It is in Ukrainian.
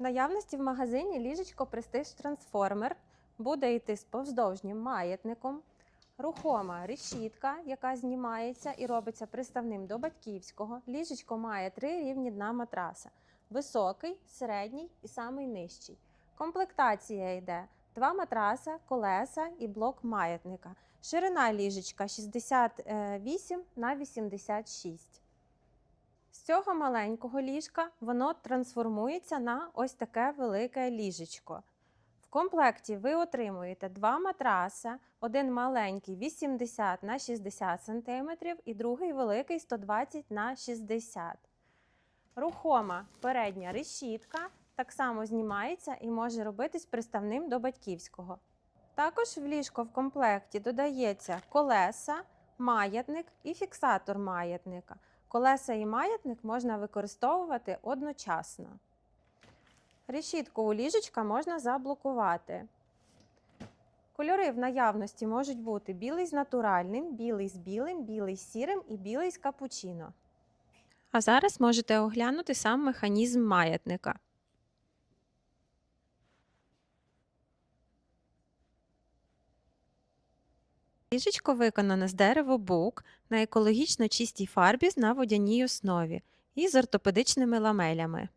Наявності в магазині ліжечко Престиж Трансформер буде йти з повздовжнім маятником, рухома решітка, яка знімається і робиться приставним до батьківського. Ліжечко має три рівні дна матраса: високий, середній і самий нижчий. Комплектація йде два матраса, колеса і блок маятника. Ширина ліжечка 68 на 86. Цього маленького ліжка воно трансформується на ось таке велике ліжечко. В комплекті ви отримуєте два матраса, один маленький 80 на 60 см і другий великий 120 на 60 Рухома передня решітка так само знімається і може робитись приставним до батьківського. Також в ліжко в комплекті додається колеса, маятник і фіксатор маятника. Колеса і маятник можна використовувати одночасно. Решітку у ліжечка можна заблокувати. Кольори в наявності можуть бути білий з натуральним, білий з білим, білий з сірим і білий з капучино. А зараз можете оглянути сам механізм маятника. Ліжечко виконане з дерева бук на екологічно чистій фарбі на водяній основі і з ортопедичними ламелями.